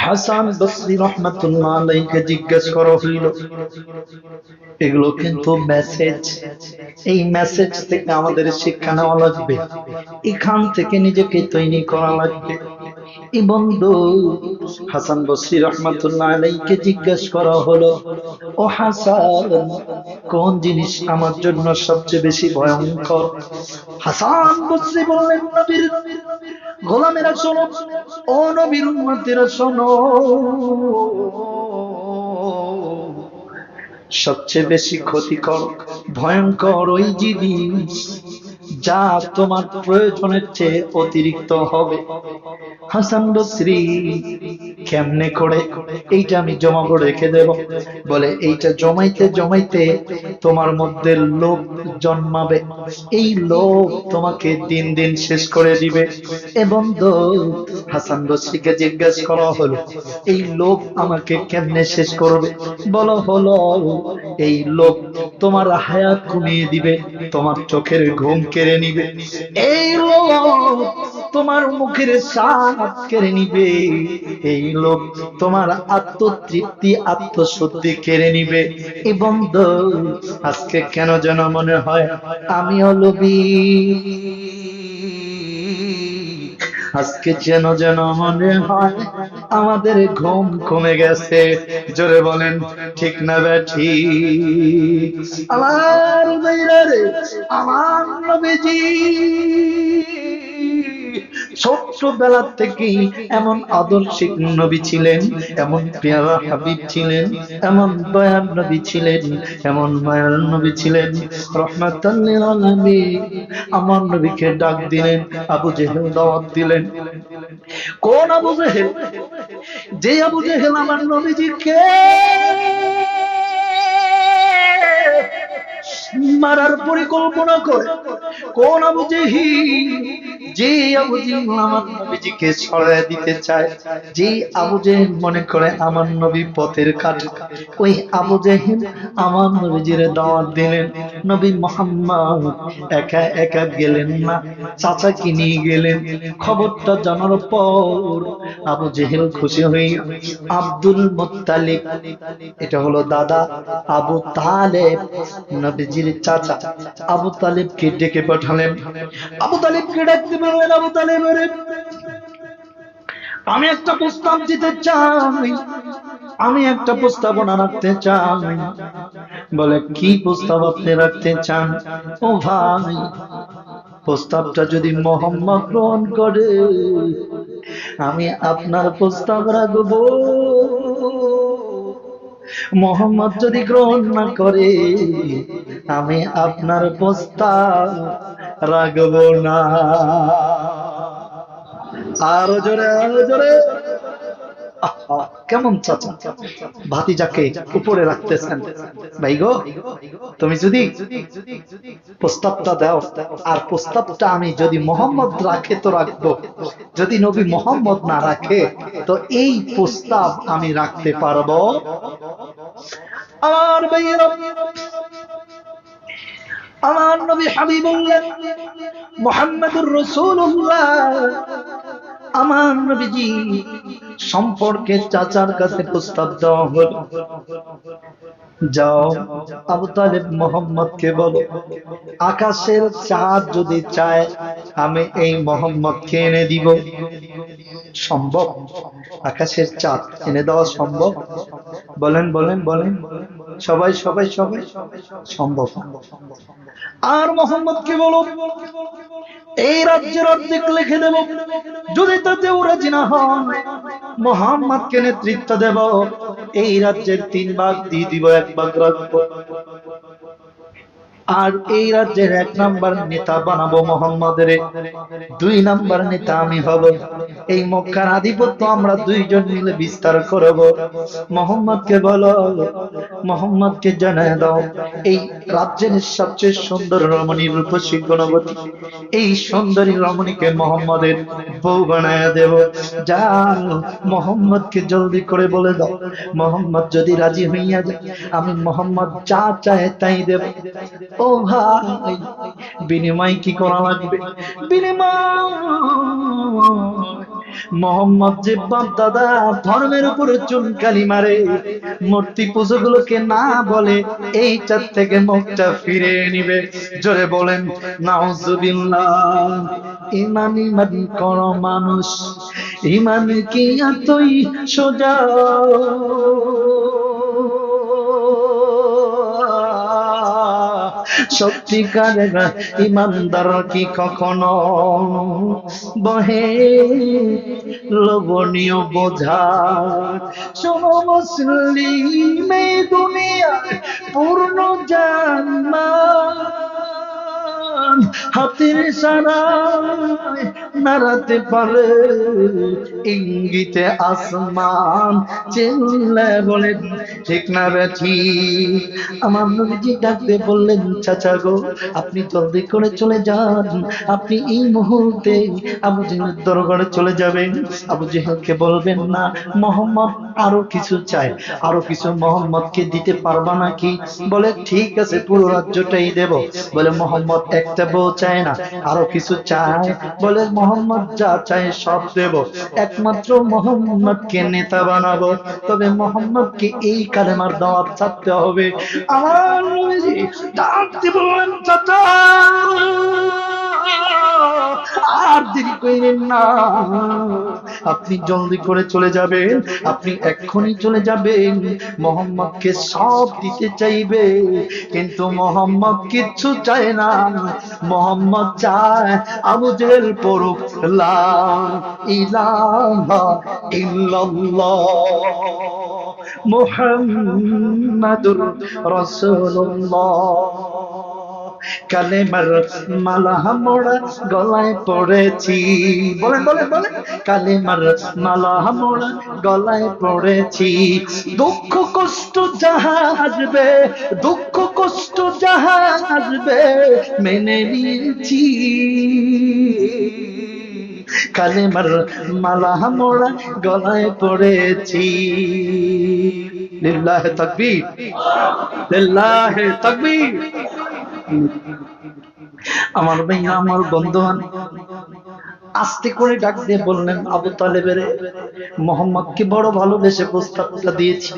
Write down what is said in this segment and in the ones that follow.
হাসান বসরি রহমাতুল্লাহ আলাইকে জিজ্ঞেস করা, হইল, এগুলো কিন্তু মেসেজ এই মেসেজ থেকে আমাদের শিক্ষা নেওয়া লাগবে। এখান থেকে নিজেকে তৈরি করা লাগবে। এই বন্ধু, হাসান বসরি রহমতুল্লাহ আলাইকে করা হলো, ও হাসান, কোন জিনিস আমার জন্য সবচেয়ে বেশি ভয়ঙ্কর? হাসান বসরি বললেন, নবীর গোলামেরা, শোনো, ও নবীর উম্মতেরা, শোনো, সবচেয়ে বেশি ক্ষতিকর, ভয়ঙ্কর ওই জিনিস যা তোমার প্রয়োজনের চেয়ে অতিরিক্ত হবে। হাসান বসরি, কেমনে করে? এইটা আমি জমা করে রেখে দেব। বলে, এইটা জমাইতে জমাইতে তোমার মধ্যে লোভ জন্মাবে। এই লোভ তোমাকে দিন দিন শেষ করে দিবে। এবং হাসান বসরিকে জিজ্ঞেস করা হলো, এই লোভ আমাকে কেমনে শেষ করবে? বলো, হলো, এই লোভ তোমার হায়াত কমিয়ে দিবে, তোমার চোখের ঘুম কেড়ে নিবে। এই লোক তোমার মুখের সাপ কেড়ে নিবে। এই লোক তোমার আত্মতৃপ্তি, আত্মশুদ্ধি কেড়ে নিবে। এবং আজকে কেন যেন মনে হয় আমিও লোভী আজকে যেন যেন মনে হয় আমাদের ঘুম কমে গেছে। জোরে বলেন, ঠিক না ব্যাঠি আমার আমার নবীজি। ছোট্টবেলা থেকেই এমন আদর্শিক নবী ছিলেন, এমন পেয়ারা হাবিব ছিলেন, এমন দয়ার নবী ছিলেন, এমন মায়ার নবী ছিলেন। রহমাতাল্লিল আমার নবীকে ডাক দিলেন, আবু জেহেল দাওয়াত দিলেন। কোন আবু জেহেল? যে আবু জেহেল আমার নবীজিকে মারার পরিকল্পনা করে। কোন আবু জেহিল যে আবু জেহেল আমার নবীজিকে ছড়ায় দিতে চায়, যে আবু জেহেল মনে করে আমার নবী পথের কাঠ। ওই আবু জেহেল আমার নবীজির দাওয়াত দিলেন। নবী মোহাম্মদ একা একা গেলেন না চাচাকে নিয়ে গেলেন। খবরটা জানার পর আবু জেহেল খুশি হয়ে, আব্দুল মুত্তালিব, এটা হলো দাদা আবু তালেব নবীজির চাচা আবু তালেবকে ডেকে পাঠালেন। আবু তালেবকে ডাকতে বললেন আবু তালেব আমি একটা প্রস্তাব দিতে চাই, আমি একটা প্রস্তাবনা রাখতে চাই। বলে, কি প্রস্তাব আপনি রাখতে চান? ও ভাই, প্রস্তাবটা যদি মোহাম্মদ গ্রহণ করে, আমি আপনার প্রস্তাব রাখব। মোহাম্মদ যদি গ্রহণ না করে আমি আপনার প্রস্তাব রাখব না। আরও জোরে আরও জোরে। কেমন চাচা? উপরে রাখতেছেন। ভাই গো, তুমি যদি প্রস্তাবটা দাও, আর প্রস্তাবটা আমি যদি মোহাম্মদ রাখে তো রাখব। যদি নবী মোহাম্মদ না রাখে, তো এই প্রস্তাব আমি রাখতে পারব। আমার আমার নবী হাবিবুল্লাহ মোহাম্মদুর রসুল্লাহ আমার নবীজি সম্পর্কে চাচার কাছে প্রস্তাব দেওয়া হলো। যাও, আবু তালেব মোহাম্মদকে বলো। আকাশের চাঁদ যদি চায়, আমি এই মোহাম্মদকে এনে দিব। সম্ভব? আকাশের চাঁদ এনে দেওয়া সম্ভব? বলেন বলেন বলেন। সবাই সবাই সবাই। সম্ভব। আর মোহাম্মদ কে বলো। এই রাজ্যের অর্ধেক লিখে দেব। যদি তাতেও রাজি না হয় মোহাম্মদকে নেতৃত্ব দেব। এই রাজ্যের তিন ভাগ দিয়ে দিব এক ভাগ রাখব আর এই রাজ্যের এক নাম্বার নেতা বানাবো মোহাম্মদের। দুই নাম্বার নেতা আমি হব। এই মক্কার আধিপত্য আমরা দুইজন মিলে বিস্তার করব। মোহাম্মদকে বলো, মোহাম্মদকে জানায় দাও, এই রাজ্যের সবচেয়ে সুন্দর রমণী রূপসী গুণবতী। এই সুন্দরী রমণীকে মোহাম্মদের বউ বানায় দেব। যা মোহাম্মদকে জলদি করে বলে দাও, মোহাম্মদ যদি রাজি হইয়া যায়, আমি মোহাম্মদ যা চায় তাই দেব। ও ভাই, বিনিময় কি করা লাগবে? বিনিময়। মোহাম্মদ যে দাদা ধর্মের উপরে চুনকালি মারে। মূর্তি পুজো গুলোকে না বলে এইটার থেকে মুখটা ফিরে নিবে। জোরে বলেন, নাউজুবিল্লাহ। ইমান ইমান কর মানুষ ইমান কি এতই সোজা। সত্যিকারের ইমানদার কি কখনো বহে? লবণীয় বোঝা। শোনো মুসলিম দুনিয়া পূর্ণ জান্না হাতের সারায় নাড়াতে পারে। ইঙ্গিতে আসমান চিল্লে বলেন ঠিক না বেঠি আমার নবীজি ডাকতে বললেন, চাচা গো, আপনি জলদি করে চলে যান। আপনি এই মুহূর্তে আবু জেহেলের দরবারে চলে যাবেন। আবু জেহেলকে বলবেন, না, মোহাম্মদ আরও কিছু চায় আরও কিছু মোহাম্মদকে দিতে পারবা নাকি? বলে, ঠিক আছে, পুরো রাজ্যটাই দেব। বলে, মোহাম্মদ একটা বউ চায় না, আরও কিছু চায়। বলে, মোহাম্মদ যা চায় সব দেব, একমাত্র মোহাম্মদ কে নেতা বানাবো। তবে মোহাম্মদকে এই কালেমার দাওয়াত ছাড়তে হবে। আমার ডাকতে বললেন, চাচা! আর দেরি করেন না। আপনি জলদি করে চলে যাবেন, আপনি এক্ষুনি চলে যাবেন। মোহাম্মদকে সব দিতে চাইবে, কিন্তু মোহাম্মদ কিচ্ছু চায় না। মোহাম্মদ চায় আবু জেহেল পড়ুক, লা ইলাহা কালেমার মালা মোড়া গলায় পড়েছি। বলেন বলেন বলেন। কালেমার মালা মোড়া গলায় পড়েছি। দুঃখ কষ্ট যাহা আসবে, দুঃখ কষ্ট যাহা আসবে, মেনে নিয়েছি। কালেমার মালা মোড়া গলায় পড়েছি। লিল্লাহ তাকবীর। লিল্লাহ তাকবীর। আমার ভাইয়া আমার বন্ধুবান আস্তে করে ডাক দিয়ে বললেন, আবু তালেবের মোহাম্মদকে বড় ভালোবেসে প্রস্তাবটা দিয়েছি।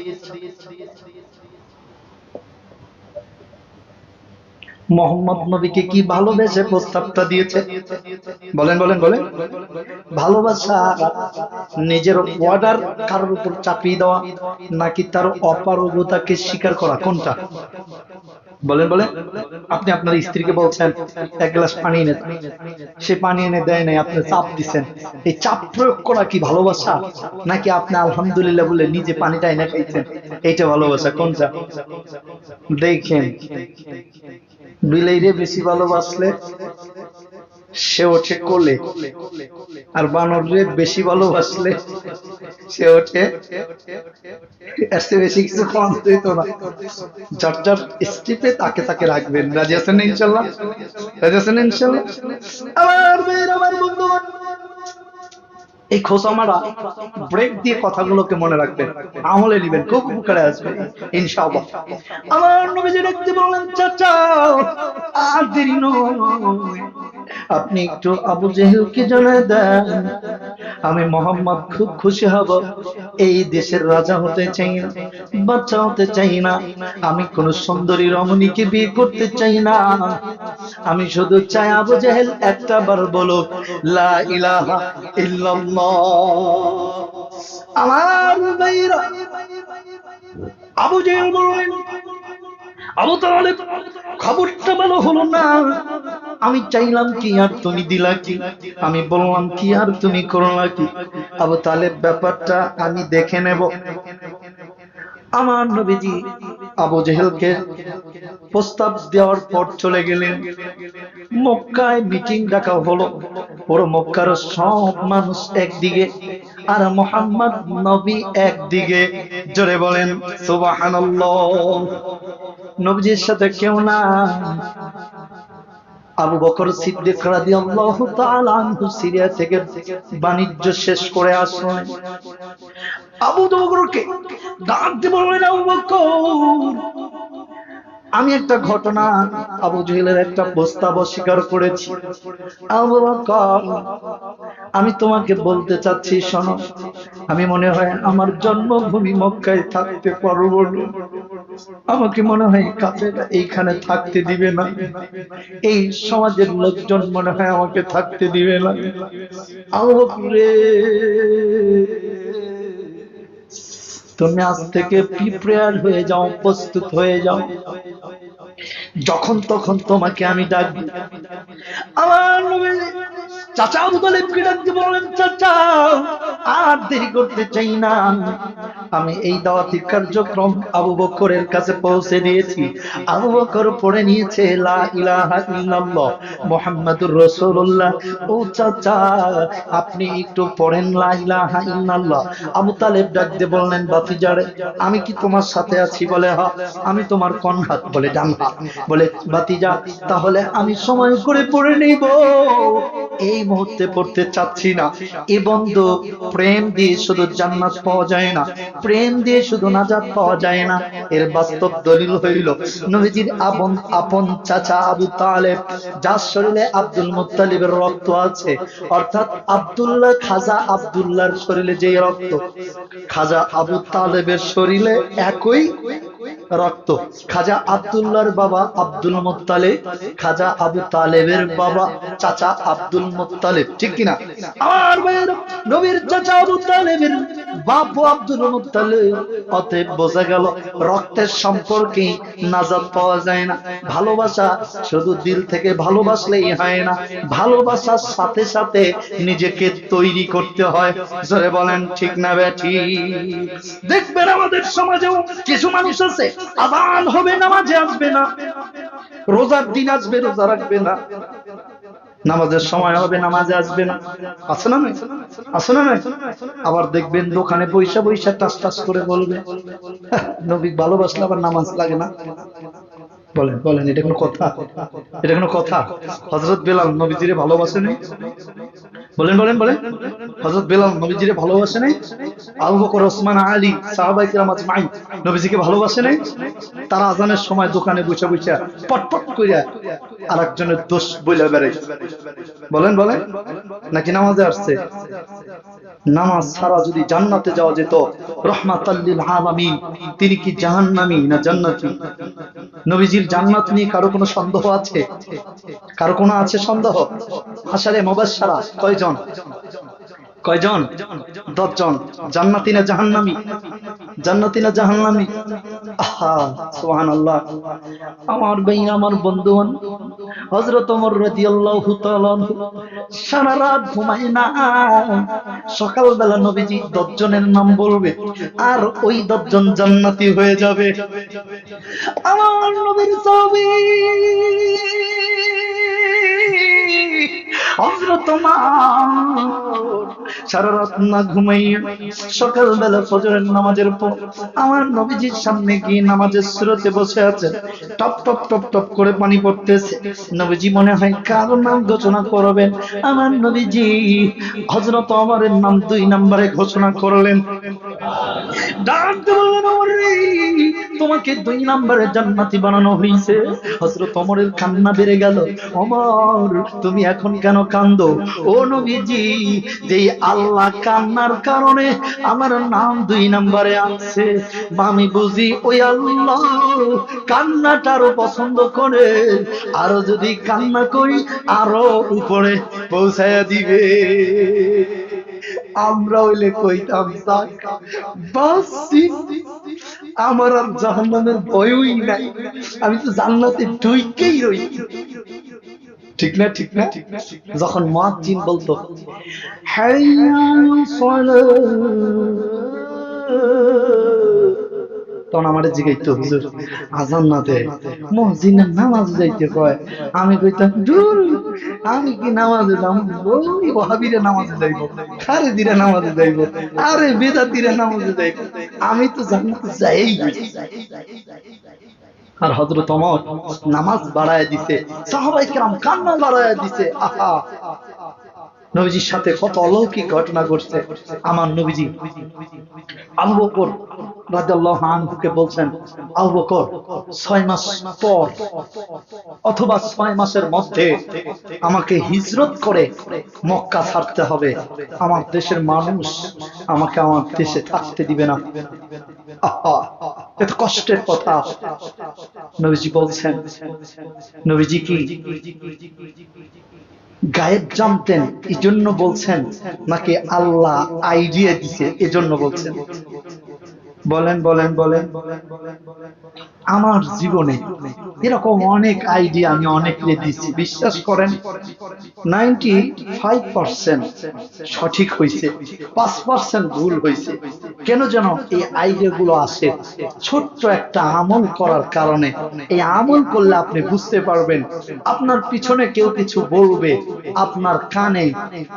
মোহাম্মদ নবীকে কি ভালোবেসে প্রস্তাবটা দিয়েছে? বলেন বলেন বলেন। ভালোবাসা নিজের অর্ডার কারোর উপর চাপিয়ে দেওয়া নাকি তার অপারগতাকে স্বীকার করা? কোনটা? বলেন বলেন। আপনি আপনার স্ত্রীকে বলছেন, এক গ্লাস পানি এনে। সে পানি এনে দেয় নাই, আপনি চাপ দিচ্ছেন এই চাপ প্রয়োগ করা কি ভালোবাসা? নাকি আপনি আলহামদুলিল্লাহ বলে নিজে পানিটা এনে খাইছেন? এইটা ভালোবাসা কোনটা? দেখেন। বিলাইরে বেশি ভালোবাসলে সে ওঠে কোলে আর বানর রে বেশি ভালোবাসলে সে ওঠে চেয়ে বেশি কিছু খাওয়ান হইতো না। যার যার স্টিপে তাকে তাকে রাখবেন। রাজি আছেন ইনশাল্লাহ? রাজি আছেন ইনশাল্লাহ? এই খোসামারা ব্রেক দিয়ে কথাগুলোকে মনে রাখবেন। আমলে নিবেন, খুব উপকারে আসবে, ইনশাআল্লাহ। আমার নবীজি বললেন, চাচা, আর দেরি নয়। আপনি একটু আবু জেহেলকে জানায় দেন। আমি মোহাম্মদ খুব খুশি হব। এই দেশের রাজা হতে চাই না বাচ্চা হতে চাই না। আমি কোন সুন্দরী রমণীকে বিয়ে করতে চাই না। আমি শুধু চাই আবু জেহেল একটা বার বলুক, লা ইলাহা ইল্লাল্লাহ। আমার ভাইরা, আবু জেহেল বললেন আবু তালেব, খবরটা ভালো হলো না। আমি চাইলাম কি আর তুমি দিলা কি? আমি বললাম, কি আর তুমি করলা কি? আবু তালেব, ব্যাপারটা আমি দেখে নেব। আমার নবীজি আবু জেহেলকে প্রস্তাব দেওয়ার পর চলে গেলেন। মক্কায় মিটিং ডাকা হলো। পুরো মক্কার সব মানুষ একদিকে আর মোহাম্মদ নবী একদিকে। জোরে বলেন, সুবহানাল্লাহ। নবীজির সাথে কেউ না। আবু বকর সিদ্দিক রাদিয়াল্লাহু তাআলা আনহু সিরিয়া থেকে বাণিজ্য শেষ করে আসলেন। আবু বকরকে ডাক দিয়ে বললেন, আবু বকর, আমি একটা ঘটনা আবু জহেলের একটা প্রস্তাব অস্বীকার করেছি। আবু বকর, আমি তোমাকে বলতে চাচ্ছি, শোনো, আমি মনে হয় আমার জন্মভূমি মক্কায় থাকতে পারব না। আমাকে মনে হয় কাফেরা এইখানে থাকতে দিবে না। এই সমাজের লোকজন মনে হয় আমাকে থাকতে দিবে না। আবু বকর রে, তুমি আজ থেকে প্রিপেয়ার হয়ে যাও, প্রস্তুত হয়ে যাও। যখন তখন তোমাকে আমি ডাকবো। আমার চাচা আবু তালেবকে ডাকতে বললেন, চাচা, আর দেরি করতে চাই না। আমি এই দাওয়াতি কার্যক্রম আবু বকরের কাছে পৌঁছে দিয়েছি। আবু বকর পড়ে নিয়েছে, লা ইলাহা ইল্লাল্লাহ মুহাম্মাদুর রাসূলুল্লাহ। ও চাচা, আপনি একটু পড়েন, লা ইলাহা ইল্লাল্লাহ। আবু তালেব ডাকতে বললেন বাতিজারে আমি কি তোমার সাথে আছি বলে, হ, আমি তোমার কোন হাত বলে ডান হাত বলে, বাতিজা, তাহলে আমি সময় করে পড়ে নেব। এই মুহূর্তে পড়তে চাচ্ছি না। এ বন্ধু, প্রেম দিয়ে শুধু জান্নাত পাওয়া যায় না। প্রেম দিয়ে শুধু নাজাত পাওয়া যায় না। এর বাস্তব দলিল হইল, নবীজির আপন আপন চাচা আবু তালেব, যার শরীরে আব্দুল মুত্তালিবের রক্ত আছে। অর্থাৎ আব্দুল্লাহ খাজা আব্দুল্লাহর শরীরে যে রক্ত, খাজা আবু তালেবের শরীরে একই রক্ত। খাজা আব্দুল্লাহর বাবা আব্দুল মুত্তালিব খাজা আবু তালেবের বাবা চাচা আব্দুল মুত্তালিব। ঠিক কিনা? আমার নবীর চাচা আবু তালেবের বাপ আব্দুল মুত্তালিব অতএব বোঝা গেল, রক্তের সম্পর্কে নাজাত পাওয়া যায় না। ভালোবাসা শুধু দিল থেকে ভালোবাসলেই হয় না। ভালোবাসার সাথে সাথে নিজেকে তৈরি করতে হয়। জোরে বলেন, ঠিক না ব্যাঠি দেখবেন আমাদের সমাজেও কিছু মানুষ আছে আদান হবে নামাজে আসবে না। রোজার দিন আসবে রোজা রাখবে না। নামাজের সময় হবে নামাজে আসবে না। আছে না নাই? আছে না নাই? আবার দেখবেন দোকানে পয়সা পয়সা টাস টাস করে বলবে। "হ্যাঁ, নবী ভালোবাসলে আবার নামাজ লাগে না। বলেন বলেন এটা কোনো কথা? এটা কোনো কথা? হজরত বেলাল নবীজিরে ভালোবাসে নেই বলেন বলেন বলেন। হজরত বেলাল নবীজিরে ভালোবাসে নাই, আবু বকর, ওসমান, আলী সাহাবাই কিরাম আজমাইন নবীজিকে ভালোবাসে নাই। তারা আজানের সময় দোকানে বসে বসে পটপট কইরা আরেকজনের দোষ বইলা বেড়াই বলেন বলেন। নাকি নামাজে আসছে? নামাজ ছাড়া যদি জান্নাতে যাওয়া যেত রহমাতাল্লিল আলামিন, তিনি কি জাহান্নামী না জান্নাতি? নবীজির জান্নাত নিয়ে কারও কোনো সন্দেহ আছে? কারও কোনো আছে সন্দেহ? আসারে মোবাসারা কয়জন? কয়জন? দশজন। জান্নাতি না জাহান্নামী? জান্নাতি না জাহান্নামী? আহা আমার ভাই, আমার বন্ধুগণ, হযরত ওমর রাদিয়াল্লাহু তাআলা সারা রাত ঘুমায় না। সকালবেলা নবীজি দশজনের নাম বলবে, আর ওই দশজন জান্নাতি হয়ে যাবে। আমার নবীর ছবি। ওমর সারা রাত না ঘুমাইয়া সকালবেলা ফজরের নামাজের পর আমার নবীজির সামনে গিয়ে নামাজের স্রোতে বসে আছে। টপ টপ টপ টপ করে পানি পড়তেছে। নবীজি মনে হয় কার নাম ঘোষণা করবেন? আমার নবীজি হজরত অমরের নাম দুই নম্বরে ঘোষণা করলেন। ডাকতে বললেন "ওমর রে, তোমাকে দুই নম্বরে জান্নাতি বানানো হয়েছে হজরত অমরের কান্না বেড়ে গেল অমর তুমি এখন কেন কান্দো ও নবীজি যে আল্লাহ কান্নার কারণে আমার নাম দুই নম্বরে আছে আমি বুঝি ওই আল্লাহ কান্নাটারও পছন্দ করে আরও যদি কান্না করি আরও উপরে পৌঁছায়া দিবে আমরা হইলে কইতাম বাসি আমার আর জাহান্নামের ভয়ই নাই। আমি তো জান্নাতে ঢুইকেই রই। ঠিক না ঠিক না? যখন মুয়াজ্জিন বলতো, তখন আমার জিগাইতো, হুজুর, আজান না দে। মসজিদের নামাজ যাইতে কয়? আমি কইতাম দূর আমি কি নামাজে যাম? ওই ওহাবিরে নামাজে যাইব খারে দিরে নামাজে যাইব, আরে বেদা দিরে নামাজে যাইব। আমি তো জান্নাতে যাই আর হজরত নামাজ বাড়ায় দিছে সাহবাই কেরাম কান্না বাড়ায় দিছে আহা। নবীজির সাথে কত অলৌকিক ঘটনা ঘটছে, আমার নবীজি আবু বকর আনহুকে বলছেন, আবু বকর, ছয় মাস পর অথবা ছয় মাসের মধ্যে আমাকে হিজরত করে মক্কা ছাড়তে হবে। আমার দেশের মানুষ আমাকে আমার দেশে থাকতে দিবে না। এত কষ্টের কথা। নবীজি বলছেন, নবীজি কি গায়েব জানতেন এই জন্য বলছেন নাকি আল্লাহ আইডিয়া দিছে এজন্য বলছেন। বলেন বলেন বলেন। আমার জীবনে এরকম অনেক আইডিয়া আমি অনেককে দিচ্ছি বিশ্বাস করেন নাইনটি ফাইভ পার্সেন্ট সঠিক হয়েছে, পাঁচ পার্সেন্ট ভুল হয়েছে। কেন যেন এই আইডিয়া গুলো আসে ছোট্ট একটা আমল করার কারণে। এই আমল করলে আপনি বুঝতে পারবেন, আপনার পিছনে কেউ কিছু বলবে, আপনার কানে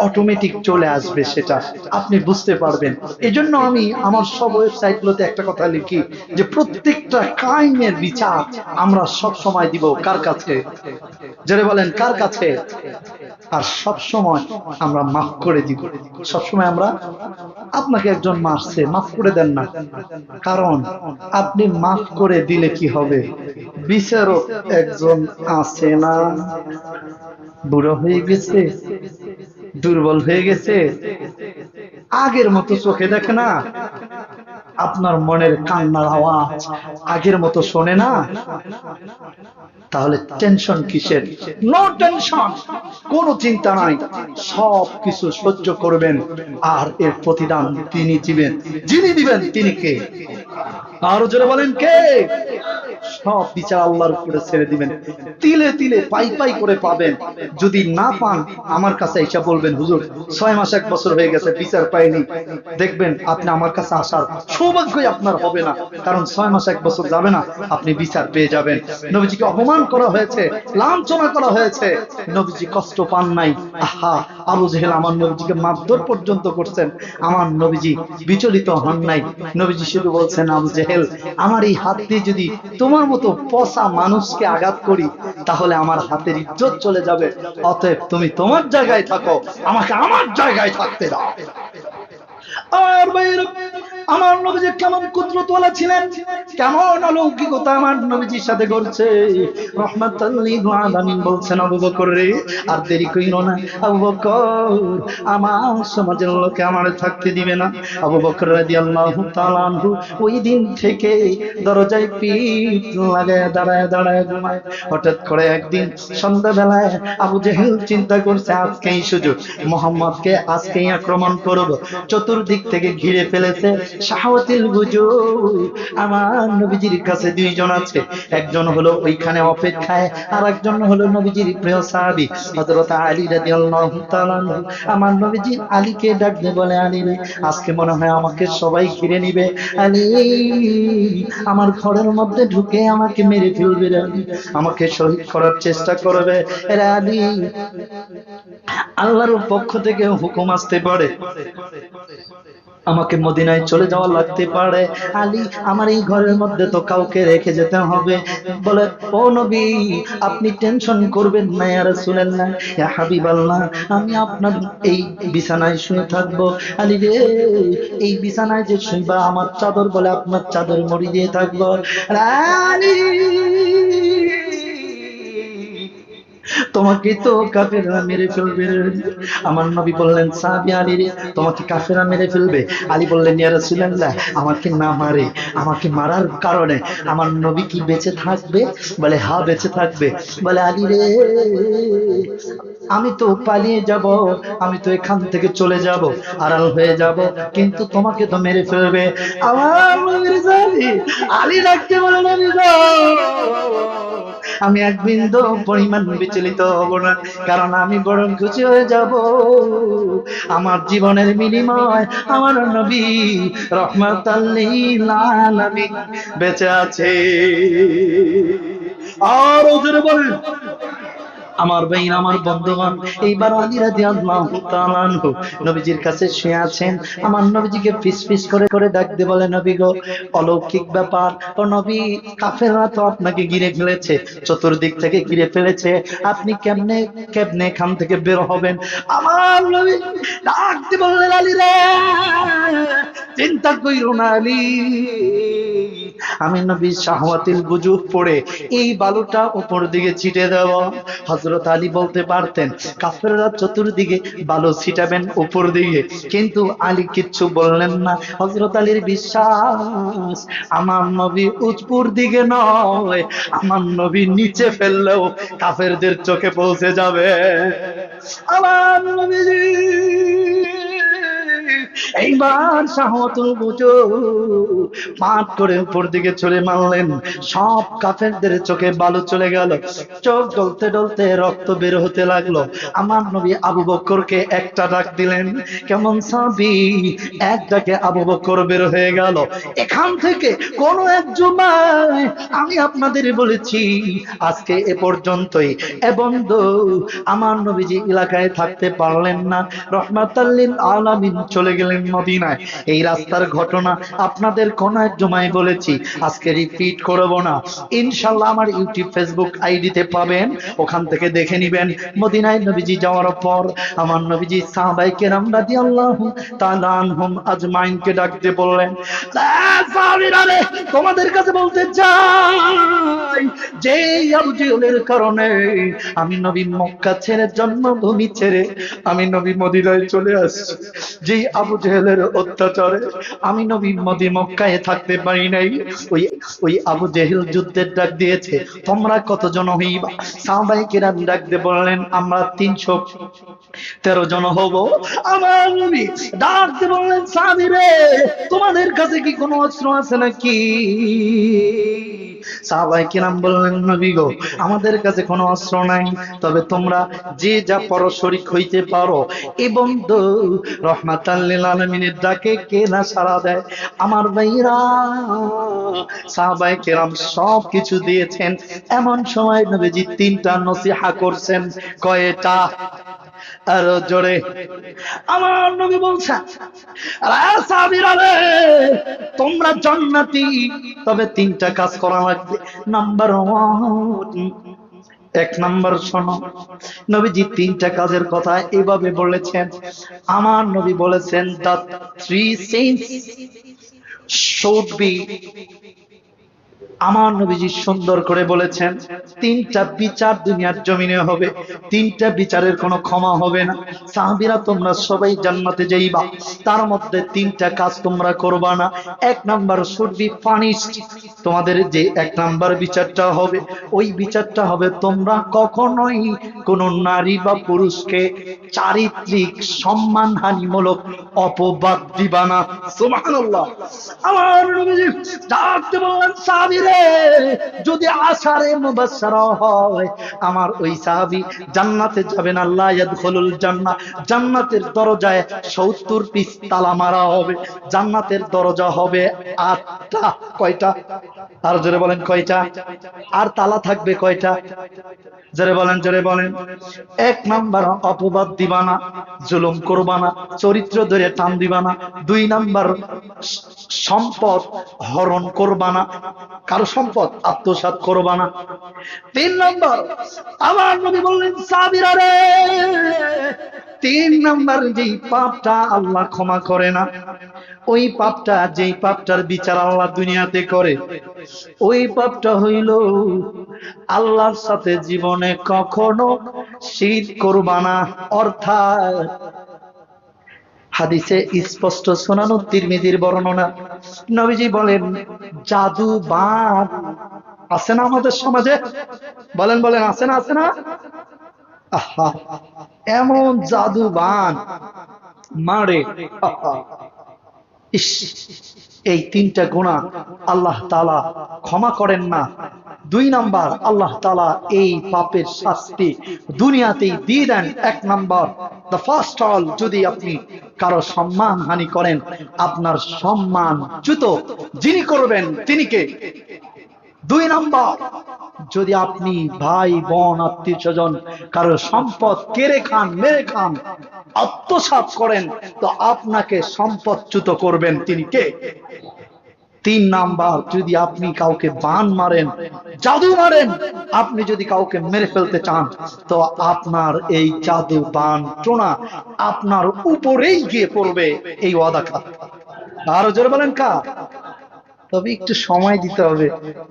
অটোমেটিক চলে আসবে সেটা। আপনি বুঝতে পারবেন। এজন্য আমি আমার সব ওয়েবসাইট গুলোতে একটা কথা লিখি যে প্রত্যেকটা কাইমের বিচার আমরা সব সময় দিব কার কাছে? যারা বলেন, কার কাছে? আর সব সময় আমরা মাফ করে দিব। সব সময় আমরা আপনাকে একজন মারছে, মাফ করে দেন না। কারণ আপনি মাফ করে দিলে কি হবে? বিচারক একজন আছে না? বুড়ো হয়ে গেছে? দুর্বল হয়ে গেছে? আগের মতো চোখে দেখে না? আপনার মনের কান্নার আওয়াজ আগের মতো শোনে না? তাহলে টেনশন কিসের? নো টেনশন কোনো চিন্তা নাই। সব কিছু সহ্য করবেন। আর এর প্রতিদান তিনি দিবেন। যিনি দিবেন, তিনি কে? আরও জোরে বলেন কে? সব বিচার আল্লাহর উপরে ছেড়ে দিবেন। তিলে তিলে পাই পাই করে পাবেন। যদি না পান, আমার কাছে এসে বলবেন, হুজুর, ছয় মাস এক বছর হয়ে গেছে, বিচার পাইনি। দেখবেন আপনি আমার কাছে আসার সৌভাগ্যই আপনার হবে না। কারণ ছয় মাস এক বছর যাবে না। আপনি বিচার পেয়ে যাবেন। নবীজিকে অপমান করা হয়েছে লাঞ্ছনা করা হয়েছে। নবীজি কষ্ট পান নাই। আহা আবু জেহেল আমার নবীজিকে মারধর পর্যন্ত করছেন। আমার নবীজি বিচলিত হন নাই। নবীজি শুধু বলছেন আবু জেহেল আমার এই হাত দিয়ে যদি তোমার মতো পচা মানুষকে আঘাত করি তাহলে আমার হাতের ইজ্জত চলে যাবে। অতএব তুমি তোমার জায়গায় থাকো। আমাকে আমার জায়গায় থাকতে দাও। আর ভাইয়েরা, আমার নবীজি কেমন কুদরতওয়ালা ছিলেন? কেমন অলৌকিকতা আমার নবীজির সাথে ঘটছে? রহমাতুল্লিল বলছেন, আবু বকর আর দেরি কইরো না। আবু বকর, আমার সমাজের লোকে আমার থাকতে দিবে না। আবু বকর রাদিয়াল্লাহু তাআলা আনহু ওই দিন থেকে দরজায় পিঠ লাগায় দাঁড়ায় দাঁড়ায় ঘুমায়। হঠাৎ করে একদিন সন্ধ্যাবেলায় আবু জেহেল চিন্তা করছে, আজকেই সুযোগ। মোহাম্মদকে আজকেই আক্রমণ করব। চতুর্দিক থেকে ঘিরে ফেলেছে। শাহতিল বুজু আমার নবীজির কাছে দুইজন আছে একজন হলো ওইখানে অপেক্ষায় আর একজন হলো নবীজির প্রিয় সাহাবী, হযরত আলী রাদিয়াল্লাহু তাআলা আমার নবীজি আলীকে ডাক দিয়ে বলে, আলী রে, আজকে মনে হয় আমাকে সবাই ঘিরে নিবে। আলী, আমার ঘরের মধ্যে ঢুকে আমাকে মেরে ফেলবে রে আমাকে শহীদ করার চেষ্টা করবে রে আলী। আল্লাহর পক্ষ থেকে হুকুম আসতে পারে। আমাকে মদিনায় চলে যাওয়া লাগতে পারে। আলী, আমার এই ঘরের মধ্যে তো কাউকে রেখে যেতে হবে। বলে, ও নবী, আপনি টেনশন করবেন না আর শুনেন না ইয়া হাবিবাল্লাহ, আমি আপনার এই বিছানায় শুয়ে থাকব। আলী রে, এই বিছানায় যে শুইবা, আমার চাদর বলে আপনার চাদর মরি দিয়ে থাকব। আলী! তোমাকে তো কাফেররা মেরে ফেলবে। আমার নবী বললেন, সাহাবী আলী তোমাকে কাফেররা মেরে ফেলবে। আলী বললেন, ইয়া রাসূলুল্লাহ, আমাকে না মারে, আমাকে মারার কারণে আমার নবী কি বেঁচে থাকবে? বলে হ্যাঁ বেঁচে থাকবে। বলে, আলী রে, আমি তো পালিয়ে যাব, আমি তো এখান থেকে চলে যাব, আড়াল হয়ে যাব, কিন্তু তোমাকে তো মেরে ফেলবে। আমার আলী ডাকতে বলে গো। আমি এক বিন্দু পরিমাণ বিচলিত হব না, কারণ আমি বরং খুশি হয়ে যাব। আমার জীবনের বিনিময় আমার নবী রহমত বেঁচে আছে। আর ওদের বলেন। আমার ভাই আমার বন্ধুগণ এইবার আলী রাদিয়াল্লাহু তাআলা আনহু, নবীজির কাছে শুয়ে আছেন। আমার নবীজিকে ফিস ফিস করে করে ডাকতে বলে, নবী গো, অলৌকিক ব্যাপার। ও নবী, কাফেররা তো আপনাকে ঘিরে ফেলেছে, চতুর্দিক থেকে ঘিরে ফেলেছে। আপনি কেমনে কেমনে এখান থেকে বের হবেন? আমার নবী ডাকতে বললেন, আলী রে, চিন্তা কইরো না, আলী। আমি নবী শাহওয়াতিল বুজুহ পড়ে এই বালুটা উপর দিকে ছিটে দেব। হযরত আলী বলতে পারতেন, কাফেররা চতুর্দিকে ভালো ছিটাবেন উপর দিকে কিন্তু আলী কিচ্ছু বললেন না। হজরত আলীর বিশ্বাস, আমার নবী উপর দিকে নয়, আমার নবী নিচে ফেললেও কাফেরদের চোখে পৌঁছে যাবে। আমার নবীজি এইবার শাহতুল বুঝো। মাঠ করে উপর দিকে চলে মারলেন। সব কাফেরদের চোখে বালু চলে গেল। চোখ ডলতে ডলতে রক্ত বের হতে লাগল। আমার নবী আবু বক্করকে একটা ডাক দিলেন, কেমন সাবি? এক ডাকে আবু বক্কর বের হয়ে গেল। এখান থেকে কোন এক জুমায় আমি আপনাদের বলেছি, আজকে এ পর্যন্তই। এবং আমার নবীজি এলাকায় থাকতে পারলেন না। রহমাতাল্লিল আলামিন চলে গেলেন। মদিনায়। এই রাস্তার ঘটনা আপনাদের কোন এক জমায় বলেছি। আজকে রিপিট করব না। ইনশাল্লাহ আমার ইউটিউব ফেসবুক আইডিতে পাবেন। ওখান থেকে দেখে নিবেন। মদিনায় নবীজি যাওয়ার পর আমার নবীজি সাহাবাই কেরাম রাদিয়াল্লাহু তাআলা আনহুম আজমাইনকে ডাকতে বললেন "লা সাহাবীরা রে, তোমাদের কাছে বলতে চাই যে আবু জেহেলের কারণে আমি নবী মক্কা ছেড়ে জন্মভূমি ছেড়ে আমি নবী মদিনায় চলে আসছি। যেই আবু জেহেলের অত্যাচারে। আমি নবী মদি মক্কায় থাকতে পারি নাই। ওই ওই আবু জেহেল যুদ্ধের ডাক দিয়েছে, তোমরা কতজন হইবা? সাহাবাই কিরাম দিয়ে বললেন, আমরা তিনশো তেরো জন হব। আমার নবী ডাক দিয়ে বললেন, সাহাবী রে, তোমাদের কাছে কি কোনো অস্ত্র আছে নাকি? সাহাবাই কিরাম বললেন, নবী গো, আমাদের কাছে কোনো অস্ত্র নাই। তবে তোমরা যে যা পরশরিক হইতে পারো। এবং রহমাতাল্লিল আলমিনের ডাকে কে না সাড়া দেয়। আমার ভাইরা কেরাম সব কিছু দিয়েছেন। এমন সময় নবীজি তিনটা নসিহা করছেন। আরও জোরে। আমার নবী বলছেন "আরে সাহাবীরা রে, তোমরা জান্নাতি। তবে তিনটা কাজ করা লাগবে। নাম্বার ওয়ান এক নাম্বার শোনো। নবীজি তিনটা কাজের কথা এভাবে বলেছেন। আমার নবী বলেছেন the three sense should be আমার নবীজি সুন্দর করে বলেছেন, তিনটা বিচার দুনিয়ার জমিনে হবে, তিনটা বিচারের কোনো ক্ষমা হবে না। সাহাবিরা তোমরা সবাই জান্নাতে যাইবা, তার মধ্যে তিনটা কাজ তোমরা করবা না। এক নাম্বার শুড বি তোমাদের যে এক নাম্বার বিচারটা হবে, ওই বিচারটা হবে তোমরা কখনোই কোন নারী বা পুরুষকে চারিত্রিক সম্মানহানিমূলক অপবাদ দিবা না। সুবহানাল্লাহ। আমার নবীজি ডাকতে বললেন, সাহাবীরে যদি আশারে মুবাশশারা হয়, আমার ওই সাহাবী জান্নাতে যাবেন আল্লাহ ইয়াদখুলুল জান্নাহ। জান্নাতের দরজায় 70 পিস তালা মারা হবে। জান্নাতের দরজা হবে আটটা। কয়টা? আর জোরে বলেন, কয়টা? আর তালা থাকবে কয়টা? জোরে বলেন জোরে বলেন। এক নাম্বার অপবাদ দিবা না, জুলুম করবা না, চরিত্র ধরে টান দিবা না। দুই নাম্বার সম্পদ হরণ করবা না কারও সম্পদ আত্মসাৎ করবা না। তিন নম্বর আমার নবী বললেন, সাবিরা রে, তিন নাম্বার যেই পাপটা আল্লাহ ক্ষমা করে না, ওই পাপটা যেই পাপটার বিচার আল্লাহ দুনিয়াতে করে, ওই পাপটা হইল আল্লাহর সাথে জীবনে কখনো শীত করবা না। অর্থাৎ হাদিসে স্পষ্ট শোনানো তিরমিজির বর্ণনা। নবীজি বলেন, জাদু বান আছে না আমাদের সমাজে? বলেন বলেন, আছে না আছে না? এমন জাদু বান মারে। ইস। এই তিনটা গুণা আল্লাহ তালা ক্ষমা করেন না। দুই নাম্বার, আল্লাহ তালা এই পাপের শাস্তি দুনিয়াতেই দিয়ে দেন। এক নাম্বার দ্য ফার্স্ট অল যদি আপনি কারও সম্মান হানি করেন, আপনার সম্মান চ্যুত, যিনি করবেন তিনি কে? দুই নাম্বার, যদি আপনি ভাই, বোন, আত্মীয় স্বজন কারও সম্পদ কেড়ে খান, মেরে খান আত্মসাৎ করেন, তো আপনাকে সম্পদচ্যুত করবেন তিনি কে? তিন নাম্বার, যদি আপনি কাউকে বান মারেন, জাদু মারেন, আপনি যদি কাউকে মেরে ফেলতে চান, তো আপনার এই জাদু বান টোনা আপনার উপরেই গিয়ে পড়বে এই ওয়াদা খা আরও জোরে বলেন কা তবে একটু সময় দিতে হবে,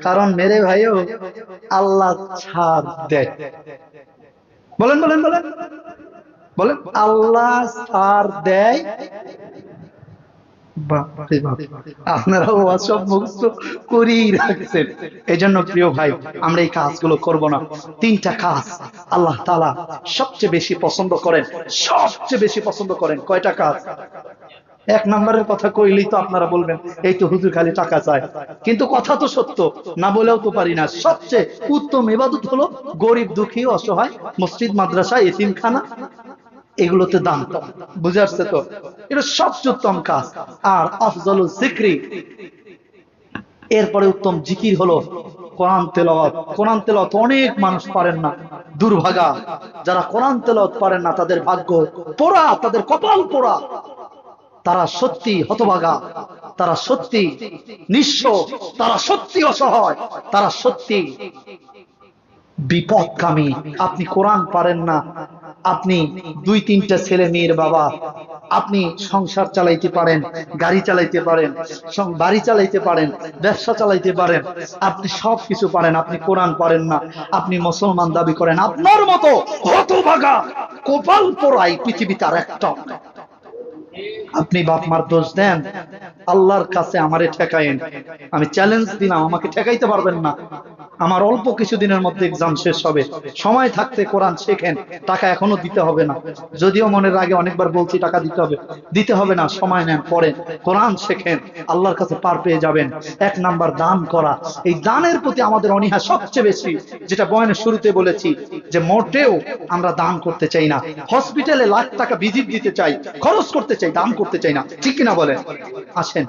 কারণ মেরে ভাইও আল্লাহ ছাড় দেয়। বলেন বলেন বলেন। বলেন, আল্লাহ ছাড় দেয় আপনারা এই তো আপনারা বলবেন, এই তো হুজুর খালি টাকা চায়। কিন্তু কথা তো সত্য, না বলেও তো পারি না। সবচেয়ে উত্তম ইবাদত হলো গরিব দুঃখী, অসহায়, মসজিদ, মাদ্রাসা, এতিমখানা। এগুলোতে দান করা। বুঝে আসছে তো? এটা সবচেয়ে উত্তম কাজ। আর আফজল জিক্রি, এরপরে উত্তম জিকির হলো কোরআন তেলাওয়াত। কোরআন তেলাওয়াত অনেক মানুষ পারেন না। দুর্ভাগা। যারা কোরআন তেলাওয়াত পারেন না, তাদের ভাগ্য পোড়া, তাদের কপাল পোড়া। তারা সত্যি হতভাগা। তারা সত্যি নিঃস্ব। তারা সত্যি অসহায়। তারা সত্যি বিপদকামী আপনি কোরআন পারেন না আপনি দুই, তিনটা ছেলে মেয়ের বাবা, আপনি সংসার চালাইতে পারেন, গাড়ি চালাইতে পারেন বাড়ি চালাইতে পারেন, ব্যবসা চালাইতে পারেন, আপনি সব কিছু পারেন, আপনি কোরআন পারেন না, আপনি মুসলমান দাবি করেন, আপনার মতো হতভাগা, কপাল পোড়াই পৃথিবীতে আর একটা। আপনি বাপ মার দোষ দেন, আল্লাহর কাছে আমারে ঠেকাইন আমি চ্যালেঞ্জ দিলাম, আমাকে ঠেকাইতে পারবেন না। আমার অল্প কিছুদিনের মধ্যে এক্সাম শেষ হবে। সময় থাকতে কোরআন শেখেন, টাকা এখনও দিতে হবে না। যদিও মনের আগে অনেকবার বলছি, টাকা দিতে হবে। দিতে হবে না, সময় নেন, পড়েন। কোরআন শেখেন, আল্লাহর কাছে পার পেয়ে যাবেন। এক নাম্বার দান করা। এই দানের প্রতি আমাদের অনীহা সবচেয়ে বেশি, যেটা বয়নের শুরুতে বলেছি, যে মোটেও আমরা দান করতে চাই না। হসপিটালে লাখ টাকা ভিজিট দিতে চাই, খরচ করতে চাই, দান করতে চাই না। ঠিক কিনা বলেন? আসেন।